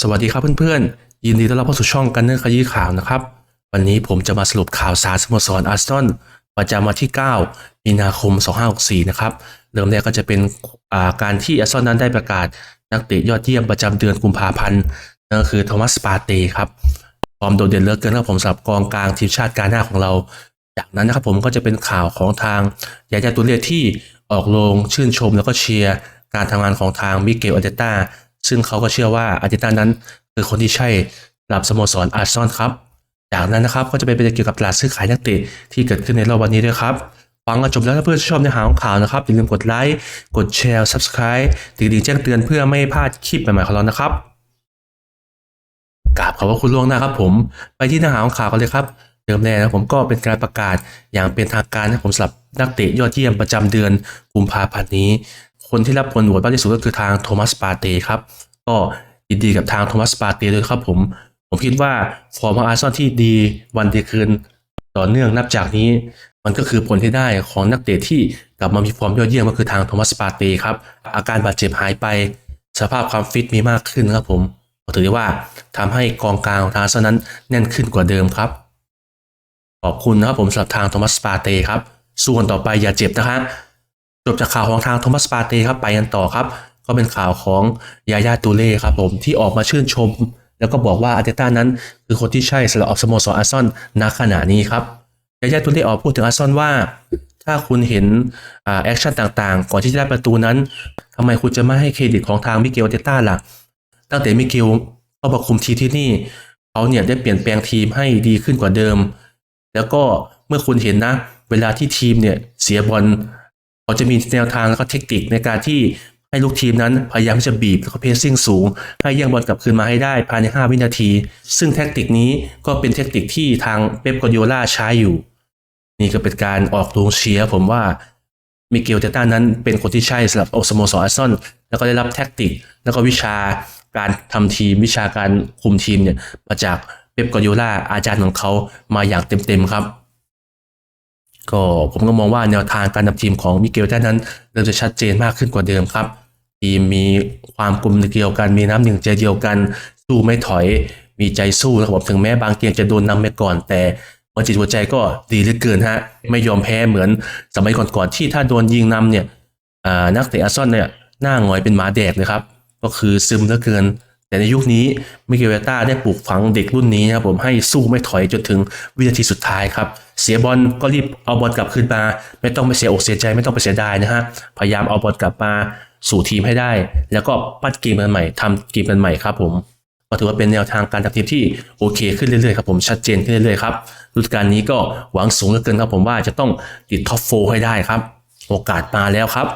สวัสดีครับเพื่อนๆ ยินดีต้อนรับเข้าสู่ช่องกันเนอร์ขยี้ข่าวนะครับ วันนี้ผมจะมาสรุปข่าวสารสโมสรอาร์เซนอลประจำวันที่ 9 มีนาคม 2564 นะครับ เริ่มแรกก็จะเป็นาการที่อาร์เซนอลนั้นได้ประกาศนักเตะยอดเยี่ยมประจำเดือนกุมภาพันธ์นั่นก็คือโทมัสปาเต้ครับฟอร์มโดดเด่นเหลือเกินครับผมสำหรับกองกลางทีมชาติกาหน้าของเรา จากนั้นนะครับผมก็จะเป็นข่าวของทางยายาตุเลียที่ออกโรงชื่นชมแล้วก็เชียร์การทำงานของทางมิเกลอาเตต้า ซึ่งเขาก็เชื่อว่าอาร์เตต้านั้นคือคนที่ใช่หรับสโมสรอาร์ซอลครับ จากนั้นนะครับก็จะเป็นประเด็นเกี่ยวกับตลาดซื้อขายนักเตะที่เกิดขึ้นในรอบวันนี้ด้วยครับฟังกันจบแล้วถ้าเพื่อนชอบเนื้อหาของข่าวนะครับอย่าลืมกดไลค์กดแชร์ subscribe ติดดิ่งแจ้งเตือนเพื่อไม่พลาดคลิปใหม่ๆของเรานะครับกราบขอบพระคุณล่วงหน้าครับผม ไปที่เนื้อหาของข่าวกันเลยครับเดิมแรกนะผมก็เป็นการประกาศอย่างเป็นทางการนะผมสำหรับนักเตะยอดเยี่ยมประจำเดือนกุมภาพันธ์นี้ คนที่รับผลโหวตมากที่สุดก็คือทางโทมัสปาเต้ครับ ก็ยินดีกับทางโทมัสปาเต้ด้วยครับผม ผมคิดว่าฟอร์มของอาร์เซนอลที่ดีวันดีคืนต่อเนื่องนับจากนี้ มันก็คือผลที่ได้ของนักเตะที่กลับมามีฟอร์มยอดเยี่ยมก็คือทางโทมัสปาเต้ครับ อาการบาดเจ็บหายไป สภาพความฟิตมีมากขึ้นครับผมถือได้ว่าทำให้กองกลางของทางเซนั้นแน่นขึ้นกว่าเดิมครับ ขอบคุณนะครับผมสำหรับทางโทมัสปาเต้ครับ ส่วนต่อไปอย่าเจ็บนะครับ จบจากข่าวของทางโทมัสปาเต้ครับไปกันต่อครับ ก็เป็นข่าวของยายาตูเล่ครับผมที่ออกมาชื่นชม แล้วก็บอกว่าอาร์เตต้านั้น คือคนที่ใช่สำหรับสโมสรอาร์ซนอลณขณะนี้ครับยายาตูเล่ออกพูดถึงอาร์ซอลว่า ถ้าคุณเห็นแอคชั่นต่างๆ ก่อนที่จะได้ประตูนั้นทำไมคุณจะไม่ให้เครดิตของทางมิเกลอาร์เตต้าล่ะตั้งแต่มิเกลเข้ามาคุมทีมที่นี่เขาเนี่ยได้เปลี่ยนแปลงทีมให้ดีขึ้นกว่าเดิม แล้วก็เมื่อคุณเห็นนะ เวลาที่ทีมเนี่ยเสียบอล เขาจะมีแนวทางแล้วก็เทคนิคในการที่ให้ลูกทีมนั้นพยายามที่จะบีบแล้วก็เพสซิ่งสูง ให้แย่งบอลกลับคืนมาให้ได้ภายใน 5 วินาที ซึ่งแทคนิคนี้ก็เป็นเทคนิคที่ทางเป๊ปกวาร์ดิโอลาใช้อยู่ นี่ก็เป็นการออกโรงเชียร์ผมว่ามิเกลเตต้านั้นเป็นคนที่ใช่สำหรับสโมสรอาร์เซนอลแล้วก็ได้รับแทคติกแล้วก็วิชาการทำทีมวิชาการคุมทีมเนี่ยมาจากเป๊ปกวาร์ดิโอลาอาจารย์ของเขามาอย่างเต็มๆครับ ก็ผมก็มองว่าแนวทางการนำทีมของมิเกลเต้นั้นเริ่มจะชัดเจนมากขึ้นกว่าเดิมครับ ทีมมีความกลุ่มเดียวกันมีน้ำหนึ่งใจเดียวกัน สู้ไม่ถอย มีใจสู้นะครับผมถึงแม้บางเกมจะโดนนำไปก่อน แต่หัวจิตหัวใจก็ดีเหลือเกินฮะไม่ยอมแพ้เหมือนสมัยก่อนๆที่ถ้าโดนยิงนำเนี่ยนักเตะอาร์ซอลเนี่ยหน้าหงอยเป็นหมาแดกเลยครับก็คือซึมเหลือเกิน แต่ในยุคนี้มิเกลเวต้าได้ปลูกฝังเด็กรุ่นนี้นะครับผมให้สู้ไม่ถอยจนถึงวินาทีสุดท้ายครับ เสียบอลก็รีบเอาบอลกลับคืนมา ไม่ต้องไปเสียอกเสียใจไม่ต้องไปเสียดายนะฮะพยายามเอาบอลกลับมาสู่ทีมให้ได้ แล้วก็ปั้นเกมกันใหม่ทำเกมกันใหม่ครับผมก็ถือว่าเป็นแนวทางการทำทีมที่โอเคขึ้นเรื่อยๆครับผมชัดเจนขึ้นเรื่อยๆครับฤดูกาลนี้ก็หวังสูงเหลือเกินครับผมว่าจะต้องติดท็อปโฟให้ได้ครับ โอกาสมาแล้วครับ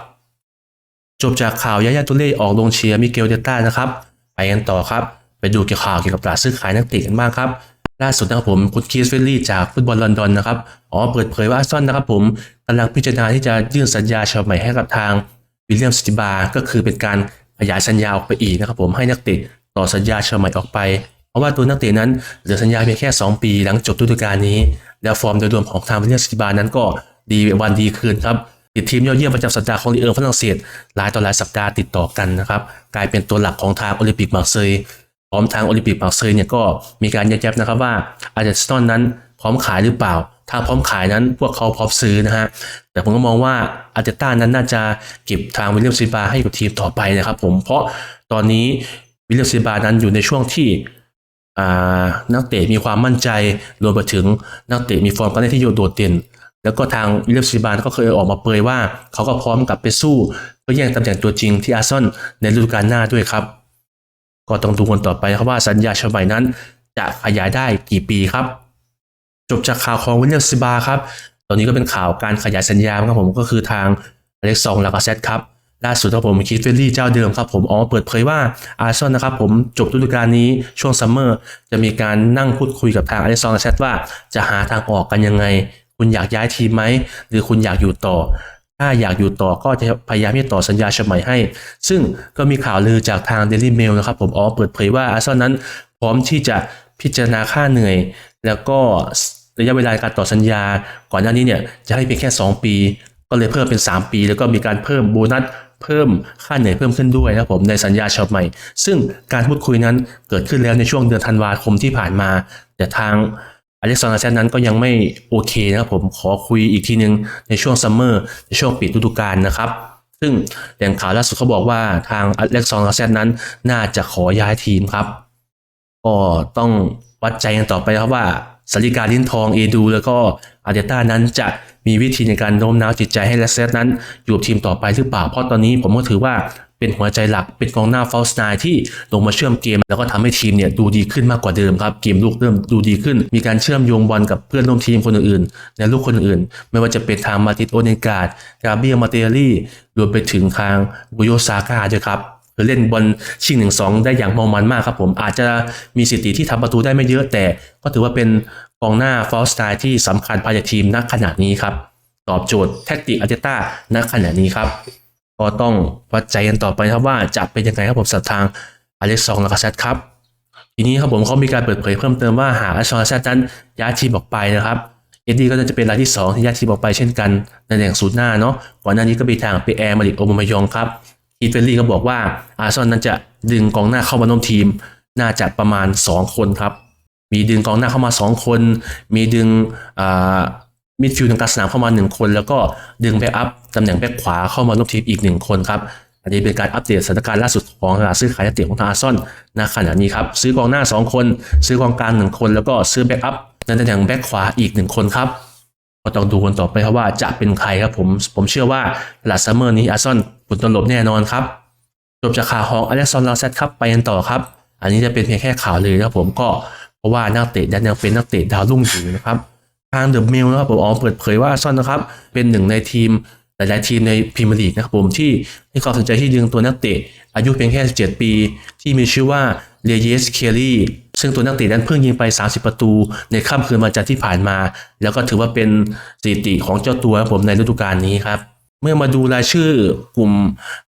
จบจากข่าวยายาตุเล่ออกลงเชียร์มิเกลเดต้านะครับ ไปกันต่อครับ ไปดูเกี่ยวกับข่าวเกี่ยวกับตลาดซื้อขายนักเตะกันบ้างครับ ล่าสุดนะครับผมคุณคีสเฟลลี่จากฟุตบอลลอนดอนนะครับอ๋อเปิดเผยว่าอาร์ซอลนะครับผมกำลังพิจารณาที่จะยื่นสัญญาฉบับใหม่ให้กับทางวิลเลียมสติบา ก็คือเป็นการขยายสัญญาออกไปอีกนะครับผมให้นักเตะต่อสัญญาฉบับใหม่ออกไป เพราะว่าตัวนักเตะนั้นเหลือสัญญาเพียงแค่ 2 ปีหลังจบฤดูกาลนี้ แล้วฟอร์มโดยรวมของทางวิลเลียมสติบานั้นก็ดีวันดีคืนครับ ติดทีมยอดเยี่ยมประจำสัปดาห์ของลีเอิงฝรั่งเศสหลายต่อหลายสัปดาห์ติดต่อกันนะครับกลายเป็นตัวหลักของทางโอลิมปิกมาร์เซย์พร้อมทางโอลิมปิกมาร์เซย์เนี่ยก็มีการยับยับนะครับว่าอาร์เจนตินนั้นพร้อมขายหรือเปล่า ถ้าพร้อมขายนั้นพวกเขาพร้อมซื้อนะฮะแต่ผมก็มองว่าอาร์เจนต้านั้นน่าจะเก็บทางวิลเลียมซิบาให้กับทีมต่อไปนะครับผมเพราะตอนนี้วิลเลียมซิบานั้นอยู่ในช่วงที่นักเตะมีความมั่นใจรวมไปถึงนักเตะมีฟอร์มการเล่นที่โดดเด่น แล้วก็ทางวิลเลียมซิบานก็เคยออกมาเปยว่า เขาก็พร้อมกับไปสู้เพื่อแย่งตำแหน่งตัวจริงที่อาร์เซนอลในฤดูกาลหน้าด้วยครับ ก็ต้องดูกันต่อไปครับว่าสัญญาฉบับนั้น จะขยายได้กี่ปีครับ จบจากข่าวของวิลเลียมซิบาครับตอนนี้ก็เป็นข่าวการขยายสัญญาครับผมก็คือทางอเล็กซองลากาเซตครับล่าสุดครับผมคิดเฟลลี่เจ้าเดิมครับผมอ๋อเปิดเผยว่าอาร์เซนอลนะครับผมจบฤดูกาลนี้ช่วงซัมเมอร์จะมีการนั่งพูดคุยกับทางอเล็กซองลากาเซตว่าจะหาทางออกกันยังไง คุณอยากย้ายทีมไหมหรือคุณอยากอยู่ต่อ ถ้าอยากอยู่ต่อก็จะพยายามที่จะต่อสัญญาฉบับใหม่ให้ ซึ่งก็มีข่าวลือจากทาง Daily Mail นะครับ ผมอ๋อเปิดเผยว่าอาร์เซนอลนั้นพร้อมที่จะพิจารณาค่าเหนื่อย แล้วก็ระยะเวลาการต่อสัญญา ก่อนหน้านี้เนี่ยจะให้เพียงแค่ 2 ปี ก็เลยเพิ่มเป็น 3 ปี แล้วก็มีการเพิ่มโบนัสเพิ่มค่าเหนื่อยเพิ่มขึ้นด้วยนะครับผมในสัญญาฉบับใหม่ ซึ่งการพูดคุยนั้นเกิดขึ้นแล้วในช่วงเดือนธันวาคมที่ผ่านมา แต่ทาง อเล็กซานดร์แซนนั้นก็ยังไม่โอเคนะครับผมขอคุยอีกทีนึงในช่วงซัมเมอร์ในช่วงปิดฤดูกาลนะครับ ซึ่งแหล่งข่าวล่าสุดเขาบอกว่าทางอเล็กซานดร์แซนนั้นน่าจะขอย้ายทีมครับ ก็ต้องวัดใจกันต่อไปครับว่าสาริกาลิ้นทองเอดูแล้วก็อาร์เตต้านั้นจะมีวิธีในการโน้มน้าวจิตใจให้เลสเซตนั้นอยู่ทีมต่อไปหรือเปล่า เพราะตอนนี้ผมก็ถือว่า เป็นหัวใจหลักเป็นกองหน้าฟอลสไนที่ลงมาเชื่อมเกม แล้วก็ทำให้ทีมเนี่ยดูดีขึ้นมากกว่าเดิมครับเกมลูกเริ่มดูดีขึ้น มีการเชื่อมโยงบอลกับเพื่อนร่วมทีมคนอื่นๆและลูกคนอื่น ไม่ว่าจะเป็นทางมาติโอเนกาดกาเบียมาเตอรี่รวมไปถึงทางบุโยซาก้าด้วยครับคือเล่นบอลชิงหนึ่งสองได้อย่างเมามันมากครับผมอาจจะมีสถิติที่ทำประตูได้ไม่เยอะแต่ ก็ถือว่าเป็นกองหน้าฟอลสไตล์ที่สำคัญภายในทีมณขณะนี้ครับ ตอบโจทย์แท็กติกอาร์เตต้าณขณะนี้ครับ ก็ต้องวัดใจกันต่อไปครับว่าจะเป็นยังไงครับผมสับทางอเล็กซองลากาเซตครับ ทีนี้ครับผมเขามีการเปิดเผยเพิ่มเติมว่าหากอเล็กซองลากาเซตนั้นย้ายทีมออกไปนะครับเอ็ดดี้ก็จะเป็นรายที่สองที่ย้ายทีมออกไปเช่นกันในแหล่งศูนย์หน้าเนาะก่อนหน้านี้ก็มีทางเปแอร์มาริโอมามยองครับอีเฟลลี่ก็บอกว่าอาร์เซนอลนั้นจะดึงกองหน้าเข้ามาร่วมทีมน่าจะประมาณ 2 คนครับ มีดึงกองหน้าเข้ามา 2 คน มีดึง มิดฟิลด์ทางการสนามเข้ามา 1 คน แล้วก็ดึงแบ็กอัพตำแหน่งแบ็กขวาเข้ามาร่วมทีมอีก 1 คนครับ อันนี้เป็นการอัปเดตสถานการณ์ล่าสุดของตลาดซื้อขายนักเตะของทางอาร์ซนอลณขณะนี้ครับ ซื้อกองหน้า 2 คน ซื้อกองกลาง 1 คน แล้วก็ซื้อแบ็กอัพในตำแหน่งแบ็กขวาอีก 1 คนครับก็ต้องดูกันต่อไปครับว่าจะเป็นใครครับผมผมเชื่อว่าตลาดซัมเมอร์นี้อาร์เซนอลผลตลบแน่นอนครับจบจากข่าวของอเล็กซานดร์แซดครับไปกันต่อครับ อันนี้จะเป็นเพียงแค่ข่าวเลยนะครับผมก็เพราะว่านักเตะดันยังเป็นนักเตะดาวรุ่งอยู่นะครับ ทางเดอะเมลนะครับผมออกเปิดเผยว่าอาร์ซอนนะครับ เป็นหนึ่งในทีมหลาย ๆ ทีมในพรีเมียร์ลีกนะครับผมที่ให้ความสนใจที่ดึงตัวนักเตะ อายุเพียงแค่ 17 ปี ที่มีชื่อว่าเลียเยสเคลลี่ซึ่งตัวนักเตะนั้นเพิ่งยิงไป 30 ประตู ในค่ำคืนวันจันทร์ที่ผ่านมา แล้วก็ถือว่าเป็นสถิติของเจ้าตัวครับผมในฤดูกาลนี้ครับ เมื่อมาดูรายชื่อกลุ่ม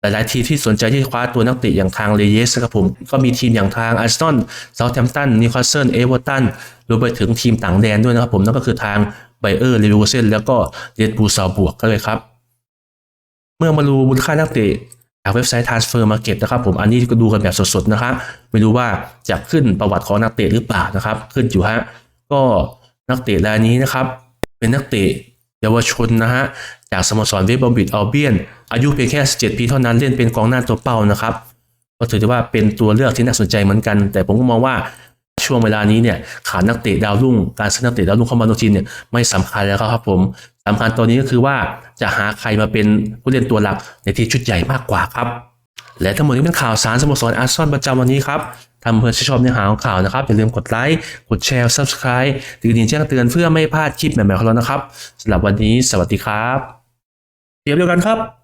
หลาย ๆ ทีที่สนใจที่คว้าตัวนักเตะอย่างทางเลเยสครับผม ก็มีทีมอย่างทางอาร์เซนอลเซาท์แฮมป์ตันนิวคาสเซิลเอเวอร์ตันรวมไปถึงทีมต่างแดนด้วยนะครับผมนั่นก็คือทางไบเออร์เลเวอร์เซนแล้วก็เรดบูลซาวบวกก็เลยครับ เมื่อมาดูมูลค่านักเตะจากเว็บไซต์ Transfer Market นะครับผมอันนี้ก็ดูกันแบบสด ๆ นะครับไม่รู้ว่าจะขึ้นประวัติของนักเตะหรือเปล่านะครับ ขึ้นอยู่ฮะก็นักเตะรายนี้นะครับ เป็นนักเตะ เยาวชนนะฮะ จากสโมสรเวสบอมบิดอัลเบียน อายุเพียงแค่ 17 ปีเท่านั้นเล่นเป็นกองหน้าตัวเป้านะครับ ก็ถือได้ว่าเป็นตัวเลือกที่น่าสนใจเหมือนกัน แต่ผมก็มองว่าช่วงเวลานี้เนี่ยขาดนักเตะดาวรุ่ง การซื้อนักเตะดาวรุ่งเข้ามาในทีมเนี่ยไม่สำคัญแล้วครับผมสำคัญตัวนี้ก็คือว่าจะหาใครมาเป็นผู้เล่นตัวหลักในทีมชุดใหญ่มากกว่าครับ และทั้งหมดนี้เป็นข่าวสารสโมสรอาร์ซอนประจำวันนี้ครับทำเพื่อที่ชอบเนื้อหาของข่าวนะครับ อย่าลืมกดไลค์ กดแชร์ Subscribe หรือกระดิ่งแจ้งเตือนเพื่อไม่พลาดคลิปใหม่ๆของเรานะครับสำหรับวันนี้ สวัสดีครับเตรียมเดียวกันครับ